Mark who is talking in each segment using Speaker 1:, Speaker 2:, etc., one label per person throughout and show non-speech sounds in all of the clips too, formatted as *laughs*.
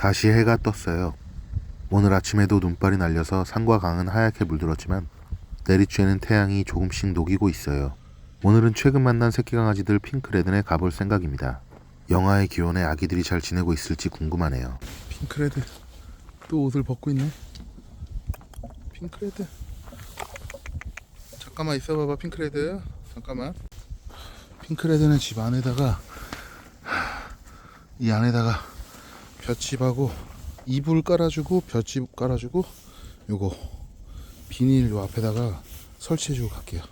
Speaker 1: 다시 해가 떴어요. 오늘 아침에도 눈발이 날려서 산과 강은 하얗게 물들었지만 내리쬐는 태양이 조금씩 녹이고 있어요. 오늘은 최근 만난 새끼 강아지들 핑크레드네 가볼 생각입니다. 영하의 기온에 아기들이 잘 지내고 있을지 궁금하네요.
Speaker 2: 핑크레드 또 옷을 벗고 있네 핑크레드 잠깐만 있어봐봐 핑크레드 잠깐만 핑크레드는 집 안에다가 이 안에다가 볏집하고 이불 깔아주고 볏집 깔아주고 요거 비닐 요 앞에다가 설치해주고 갈게요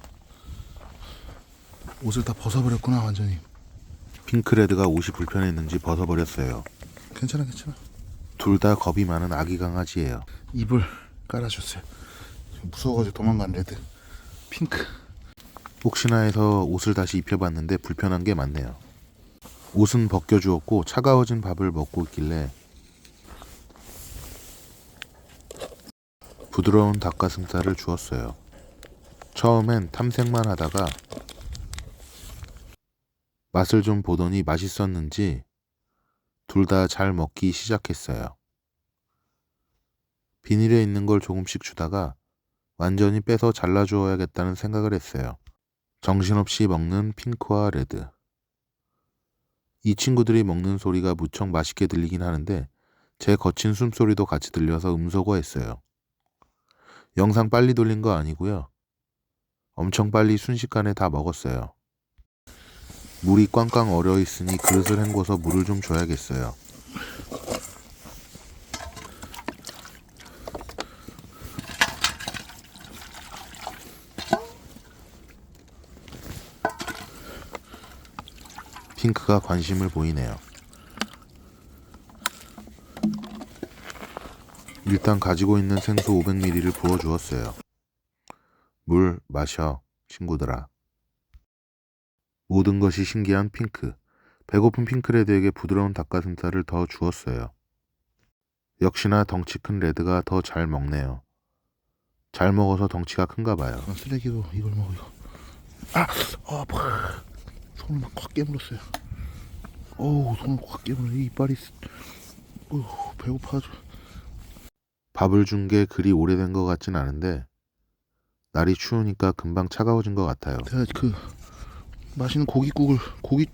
Speaker 2: 옷을 다 벗어버렸구나 완전히
Speaker 1: 핑크레드가 옷이 불편했는지 벗어버렸어요.
Speaker 2: 괜찮아 괜찮아
Speaker 1: 둘 다 겁이 많은 아기 강아지예요.
Speaker 2: 이불 깔아줬어요. 무서워가지고 도망간 레드. 핑크.
Speaker 1: 혹시나 해서 옷을 다시 입혀봤는데 불편한 게 많네요. 옷은 벗겨주었고 차가워진 밥을 먹고 있길래 부드러운 닭가슴살을 주었어요. 처음엔 탐색만 하다가 맛을 좀 보더니 맛있었는지 둘 다 잘 먹기 시작했어요. 비닐에 있는 걸 조금씩 주다가 완전히 빼서 잘라주어야겠다는 생각을 했어요. 정신없이 먹는 핑크와 레드. 이 친구들이 먹는 소리가 무척 맛있게 들리긴 하는데 제 거친 숨소리도 같이 들려서 음소거했어요. 영상 빨리 돌린 거 아니고요. 엄청 빨리 순식간에 다 먹었어요. 물이 꽝꽝 얼어 있으니 그릇을 헹궈서 물을 좀 줘야겠어요. 핑크가 관심을 보이네요. 일단 가지고 있는 생수 500ml를 부어 주었어요. 물 마셔, 친구들아. 모든 것이 신기한 핑크. 배고픈 핑크 레드에게 부드러운 닭가슴살을 더 주었어요. 역시나 덩치 큰 레드가 더 잘 먹네요. 잘 먹어서 덩치가 큰가 봐요.
Speaker 2: 아, 쓰레기로 이걸 먹어 이거. 아, 아, 파. 손을 막 확 깨물었어요. 어우, 손을 확 깨물어. 이 이빨이. 어, 배고파.
Speaker 1: 밥을 준 게 그리 오래된 것 같진 않은데 날이 추우니까 금방 차가워진 것 같아요.
Speaker 2: 내가 그 맛있는 고깃국을 고기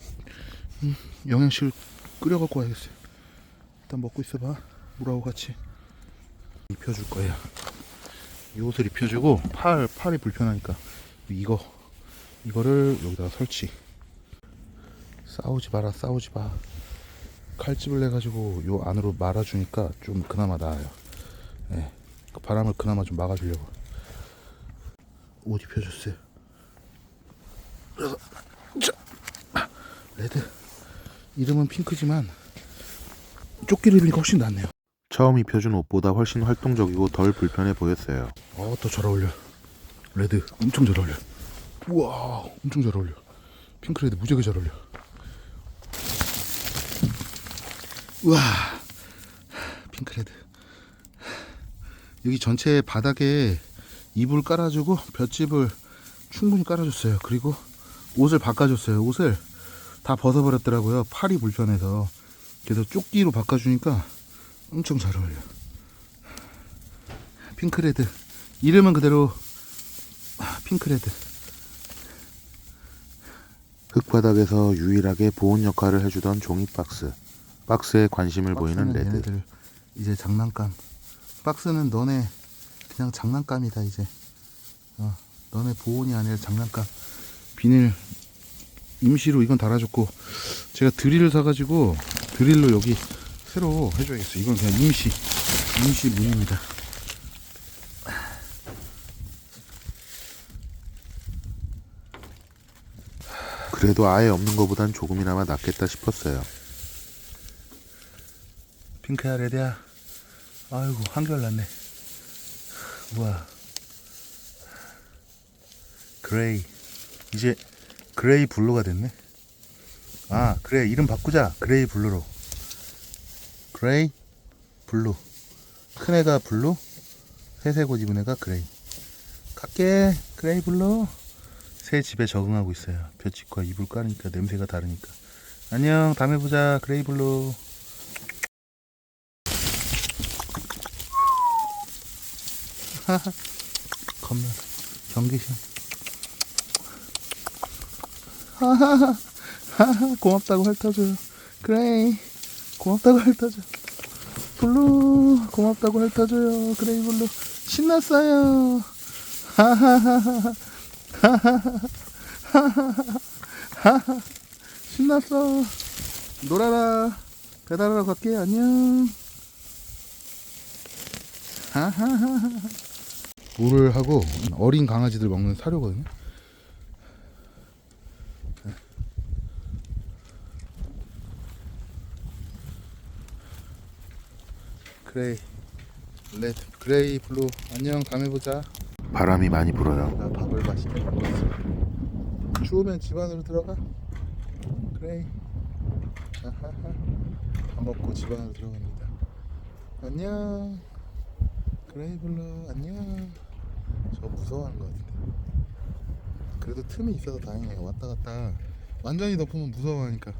Speaker 2: 음, 영양실 끓여 갖고 와야겠어요. 일단 먹고 있어봐. 물하고 같이 입혀줄 거야. 이 옷을 입혀주고 팔 팔이 불편하니까 이거 이거를 여기다가 설치. 싸우지 마라, 싸우지 마. 칼집을 내 가지고 요 안으로 말아주니까 좀 그나마 나아요. 예, 그 바람을 그나마 좀 막아주려고 옷 입혀줬어요. 그래서 자, 레드 이름은 핑크지만 조끼를 입으니까 훨씬 낫네요.
Speaker 1: 처음 입혀준 옷보다 훨씬 활동적이고 덜 불편해 보였어요.
Speaker 2: 어, 또 잘 어울려. 레드 엄청 잘 어울려. 우와, 엄청 잘 어울려. 핑크 레드 무지하게 잘 어울려. 우와, 핑크 레드. 여기 전체 바닥에 이불 깔아주고 볏집을 충분히 깔아줬어요. 그리고 옷을 바꿔줬어요. 옷을 다 벗어버렸더라고요. 팔이 불편해서. 그래서 조끼로 바꿔주니까 엄청 잘 어울려. 핑크레드 이름은 그대로 아, 핑크레드
Speaker 1: 흙바닥에서 유일하게 보온 역할을 해주던 종이 박스. 박스에 관심을 보이는
Speaker 2: 박스는
Speaker 1: 레드.
Speaker 2: 얘네들 이제 장난감. 박스는 너네 그냥 장난감이다 이제. 어, 너네 보온이 아니라 장난감. 비닐. 임시로 이건 달아줬고 제가 드릴을 사가지고 드릴로 여기 새로 해줘야겠어. 이건 그냥 임시 임시 문입니다.
Speaker 1: 그래도 아예 없는 것보단 조금이나마 낫겠다 싶었어요.
Speaker 2: 핑크야 레드야 아이고 한결 났네. 우와 그레이. 이제 그레이 블루가 됐네. 아 그래 이름 바꾸자. 그레이 블루로. 그레이 블루. 큰 애가 블루 회색 옷 입은 애가 그레이. 갈게. 그레이 블루. 새 집에 적응하고 있어요. 볕집과 이불 까니까 냄새가 다르니까. 안녕. 다음에 보자. 그레이 블루 *laughs* 겁나 경계심 *laughs* 고맙다고 핥아줘요. 그레이 고맙다고 핥아줘 블루 고맙다고 핥아줘요. 그레이 블루. 신났어요. *laughs* 신났어. 놀아라 배달하러 갈게. 안녕. 하하하하 물을 하고 어린 강아지들 먹는 사료거든요. 그레이 레드 그레이 블루. 안녕 다음에 보자.
Speaker 1: 바람이 많이 불어요.
Speaker 2: 나 밥을 맛있게 먹고 있어. 추우면 집 안으로 들어가. 그레이. 아하하. 밥 먹고 집 안으로 들어갑니다. 안녕 블루 안녕. 저 무서워하는 것 같은데. 그래도 틈이 있어서 다행이에요. 왔다 갔다. 완전히 덮으면 무서워하니까